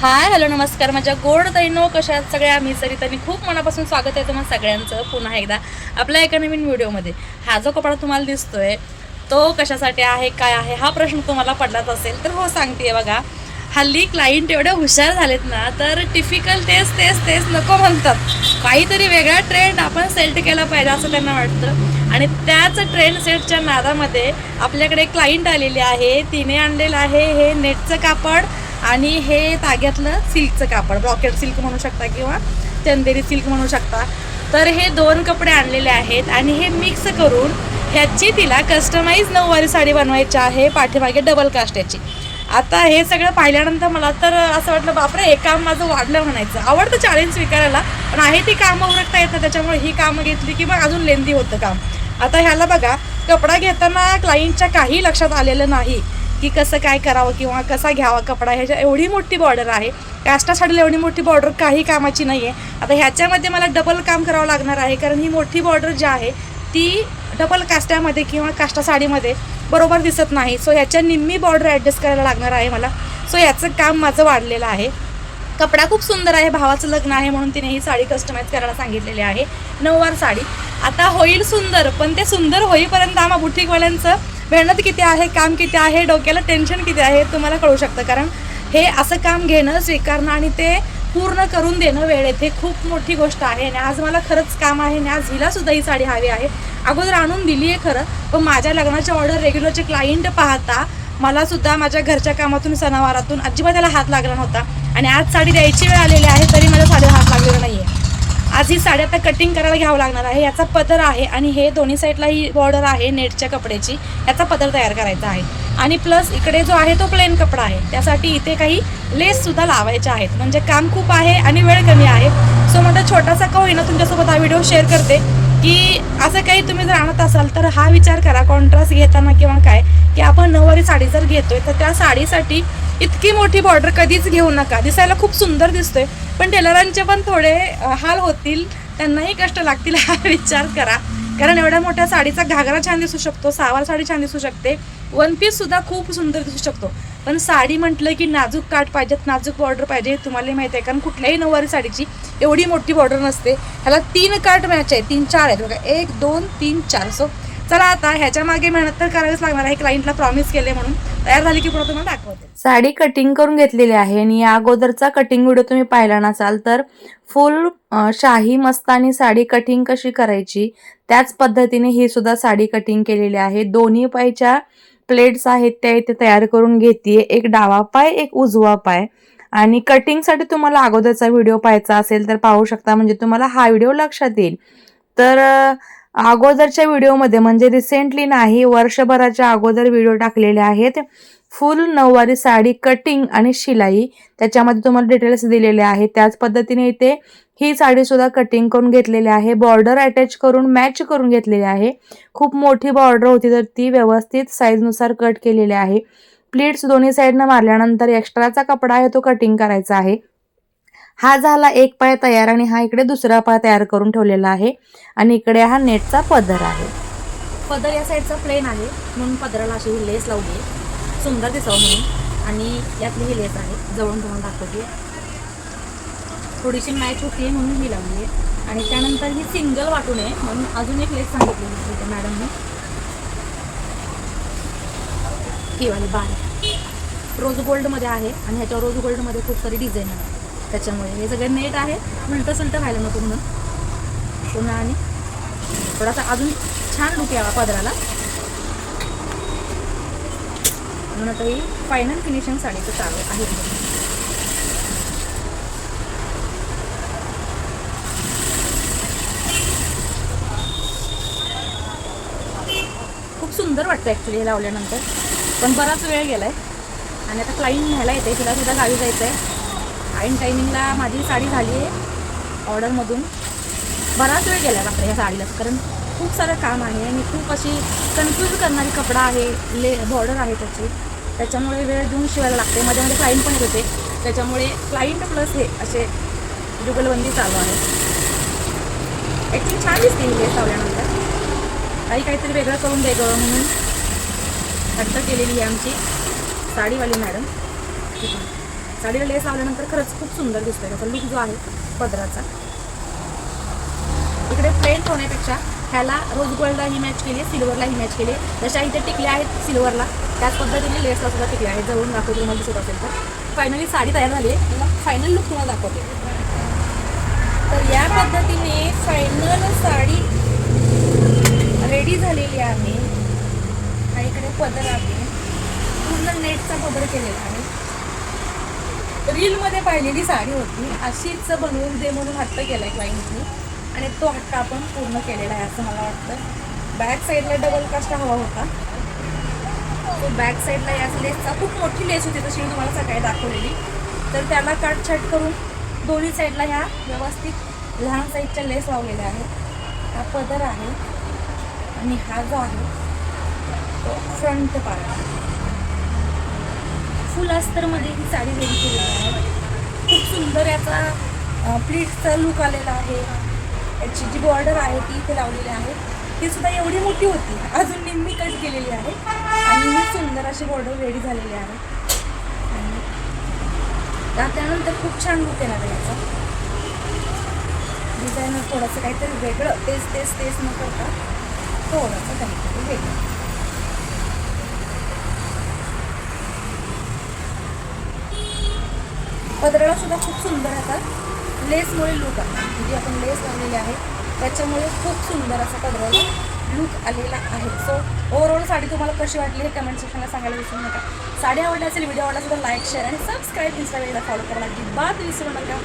Hi hello नमस्कार. माझ्या गोड दैनो कशा सगळ्या? मी त्यांनी खूप मनापासून स्वागत आहे तुम्हाला सगळ्यांचं पुन्हा एकदा आपल्या एका नवीन व्हिडिओमध्ये. हा जो कपडा तुम्हाला दिसतोय तो कशासाठी आहे काय आहे हा प्रश्न तुम्हाला पडलाच असेल तर हो सांगते बघा. हल्ली क्लायंट एवढे हुशार झालेत ना तर टिफिकल तेच तेच तेच नको म्हणतात. काहीतरी वेगळा ट्रेंड आपण सेट केला पाहिजे असं त्यांना वाटतं. आणि त्याच ट्रेंड सेटच्या नादामध्ये आपल्याकडे क्लायंट आलेली आहे तिने आणलेलं आहे हे नेटचं कापड. आणि हे ताग्यातलं सिल्कचं कापड ब्रॉकेट सिल्क म्हणू शकता किंवा चंदेरी सिल्क म्हणू शकता. तर हे दोन कपडे आणलेले आहेत आणि हे मिक्स करून ह्याची तिला कस्टमाइज नऊवारी साडी बनवायची आहे पाठीमागे डबल कास्ट याची. आता हे सगळं पाहिल्यानंतर मला तर असं वाटलं बापरे हे काम माझं वाढलं म्हणायचं. आवडतं चॅलेंज स्वीकारायला पण आहे ती कामं उरकता येतं त्याच्यामुळे ही कामं घेतली की मग अजून लेंदी होतं काम. आता ह्याला बघा कपडा घेताना क्लायंटच्या काही लक्षात आलेलं नाही. की कसं काय करावं किंवा कसा घ्यावा कपडा ह्याच्या एवढी मोठी बॉर्डर आहे. काष्टा साडीला एवढी मोठी बॉर्डर काही कामाची नाही आहे आता ह्याच्यामध्ये मला डबल काम करावं लागणार आहे कारण ही मोठी बॉर्डर जी आहे ती डबल काष्ट्यामध्ये किंवा काष्टा साडीमध्ये बरोबर दिसत नाही. सो ह्याच्या निम्मी बॉर्डर ॲडजस्ट करायला लागणार आहे मला. सो याचं काम माझं वाढलेलं आहे. कपडा खूप सुंदर आहे भावाचं लग्न आहे म्हणून तिने ही साडी कस्टमाइज करायला सांगितलेली आहे. नऊवार साडी. आता होईल सुंदर पण ते सुंदर होईपर्यंत आम्हा बुटीकवाल्यांचं मेहनत किती आहे काम किती आहे डोक्याला टेन्शन किती आहे तुम्हाला कळू शकतं. कारण हे असं काम घेणं स्वीकारणं आणि ते पूर्ण करून देणं वेळेत हे खूप मोठी गोष्ट आहे. आणि आज मला खरंच काम आहे आणि आज हिलासुद्धा ही साडी हवी आहे. अगोदर आणून दिली आहे खरं पण माझ्या लग्नाच्या ऑर्डर रेग्युलरचे क्लायंट पाहता मला सुद्धा माझ्या घरच्या कामातून सणावारातून अजिबात त्याला हात लागला नव्हता. आणि आज साडी द्यायची वेळ आलेली आहे तरी माझ्या साडीला हात लागलेला नाही आहे आज ही साडी आता कटिंग करायला घ्यावं लागणार आहे. याचा पदर आहे आणि हे दोन्ही साईडला ही बॉर्डर आहे नेटच्या कपड्याची. याचा पदर तयार करायचा आहे. आणि प्लस इकडे जो आहे तो प्लेन कपडा आहे. त्यासाठी इथे काही लेस सुद्धा आहेत. म्हणजे काम खूप आहे आणि वेळ कमी आहे. सो माझा छोटासा का होईना तुमच्यासोबत हा व्हिडिओ शेअर करते. की असं काही तुम्ही जर आणत असाल तर हा विचार करा. कॉन्ट्रास्ट घेताना किंवा काय की आपण नऊवारी साडी जर घेतोय तर त्या साडीसाठी इतकी मोठी बॉर्डर कधीच घेऊ नका. दिसायला खूप सुंदर दिसतोय पण टेलरांचे पण थोडे हाल होतील. त्यांनाही कष्ट लागतील हा विचार करा. कारण एवढ्या मोठ्या साडीचा घागरा छान दिसू शकतो सहावार साडी छान दिसू शकते. वन पीस सुद्धा खूप सुंदर दिसू शकतो. पण साडी म्हटलं की नाजूक काठ पाहिजेत नाजूक बॉर्डर पाहिजे तुम्हाला माहिती आहे कारण कुठल्याही नऊवारी साडीची एवढी मोठी बॉर्डर नसते. ह्याला तीन काठ मॅच आहे तीन चार आहेत. बघा एक दोन तीन चार. सो चला आता ह्याच्या मागे मेहनत तर करावीच लागणार आहे क्लायंटला प्रॉमिस केले म्हणून. तयार झाली की पुढे तुम्हाला दाखवते. साडी कटिंग करून घेतलेली आहे आणि या अगोदरचा कटिंग व्हिडिओ तुम्ही पाहिला नसाल तर फुल शाही मस्तानी साडी कटिंग कशी करायची? त्याच पद्धतीने ही सुद्धा साडी कटिंग केलेली आहे. दोन्ही पायच्या प्लेट्स आहेत त्या इथे तयार करून घेते एक डावा पाय एक उजवा पाय. आणि कटिंगसाठी तुम्हाला अगोदरचा व्हिडिओ पाहायचा असेल तर पाहू शकता. म्हणजे तुम्हाला हा व्हिडिओ लक्षात येईल. तर अगोदरच्या व्हिडिओमध्ये म्हणजे रिसेंटली नाही वर्षभराच्या अगोदर व्हिडिओ टाकलेले आहेत. फुल नऊवारी साडी कटिंग आणि शिलाई. त्याच्यामध्ये तुम्हाला डिटेल्स दिलेले आहेत. त्याच पद्धतीने इथे ही साडी सुद्धा कटिंग करून घेतलेली आहे. बॉर्डर अटॅच करून मॅच करून घेतलेली आहे. खूप मोठी बॉर्डर होती तर ती व्यवस्थित साईजनुसार कट केलेली आहे. प्लीट्स दोन्ही साईडनं मारल्यानंतर एक्स्ट्राचा कपडा आहे तो कटिंग करायचा आहे. हा झाला एक पाय तयार आणि हा इकडे दुसरा पाय तयार करून ठेवलेला आहे. आणि इकडे हा नेटचा पदर आहे. पदर या साईडचा प्लेन आहे. म्हणून पदराला अशी ही लेस लावली आहे. सुंदर दिसावं म्हणून. आणि यातली ही लेस आहे. जवळून जवळून दाखवते. थोडीशी मॅच होती आहे म्हणून ही लावली आहे. आणि त्यानंतर ही सिंगल वाटून आहे. म्हणून अजून एक लेस सांगितली होती त्या मॅडमने ही वाली बार रोज गोल्डमध्ये आहे. आणि ह्याच्या रोज गोल्डमध्ये खूप सारी डिझाईन आहे. त्याच्यामुळे हे सगळं नेट आहे. उलटं सुलटं व्हायला नको म्हणून. पुन्हा आणि थोडासा अजून छान लुक यावा पदराला. म्हणून आता ही फायनल फिनिशिंग साडीचं चालू आहे. खूप सुंदर वाटतं ॲक्च्युली हे लावल्यानंतर. पण बराच वेळ गेला आहे आणि आता क्लाईंट घ्यायला येते तिला सुद्धा गावी जायचं आहे आईन टायमिंगला माझी साडी झाली आहे ऑर्डरमधून. बराच वेळ गेला रात्री या साडीला कारण खूप सारं काम आहे आणि खूप अशी कन्फ्यूज करणारी कपडा आहे ले बॉर्डर आहे त्याची. त्याच्यामुळे वेळ देऊन शिवायला लागते. मध्ये मध्ये पण येत होते. त्याच्यामुळे क्लाईंट प्लस हे असे जुगलबंदी चालू आहे. ॲक्च्युली छान दिसते ही लेस लावल्यानंतर काही काहीतरी वेगळं करून दे गं म्हणून हट्ट केलेली आहे आमची साडीवाली मॅडम. ठीक आहे साडीला लेस लावल्यानंतर खरंच खूप सुंदर दिसतोय. त्याचा लुक जो आहे पदराचा. इकडे प्लेन होण्यापेक्षा ह्याला रोज गोल्डला ही मॅच केली सिल्वरला ही मॅच केली जशा इथे टिकल्या आहेत सिल्वरला त्याच पद्धतीने लेसला सुद्धा टिकल्या आहेत. जवळून दाखवते तुम्हाला दिसत असेल तर. फायनली साडी तयार झाली आहे. मला फायनल लुक तुम्हाला दाखवते. तर या पद्धतीने फायनल साडी रेडी झालेली आहे. इकडे पदर आहे. पूर्ण नेटचा पदर केलेला आहे. रीलमध्ये पाहिलेली साडी होती. अशीच बनवून दे म्हणून हट्ट केलाय क्लायंटनी आणि तो हट्ट आपण पूर्ण केलेला आहे असं मला वाटतं. बॅक साईडला डबल कास्ट हवा होता. तो बॅक साईडला याच लेसचा खूप मोठी लेस होती तशी मी तुम्हाला सकाळी दाखवलेली. तर त्याला काटछाट करून दोन्ही साईडला ह्या व्यवस्थित लहान साईजच्या लेस लावलेल्या आहेत. हा पदर आहे आणि हा जो आहे तो फ्रंट पार्ट आहे. फुल अस्तरमध्ये ही साडी रेडी केलेली आहे. खूप सुंदर याचा प्लीटचा लुक आलेला आहे. याची जी बॉर्डर आहे ती इथे लावलेली आहे. ती सुद्धा एवढी मोठी होती अजून निम्मी कट केलेली आहे. आणि ही सुंदर अशी बॉर्डर रेडी झालेली आहे. आणि त्यानंतर खूप छान लुक येणार आहे याचा. डिझायनर थोडंसं काहीतरी वेगळं तेच तेच तेच न करता थोडंसं काहीतरी वेगळं. पदराला सुद्धा खूप सुंदर आता. लेसमुळे लुक आहे. जी आपण लेस लावलेली आहे. त्याच्यामुळे खूप सुंदर असा पदराला लुक आलेला आहे. सो ओव्हरऑल साडी तुम्हाला कशी वाटली हे कमेंट सेक्शनला सांगायला विसरू नका. साडी आवडली असेल व्हिडिओ आवडला सुद्धा लाईक शेअर आणि सबस्क्राईब इंस्टाग्रामला फॉलो करायला अजिबात विसरू नका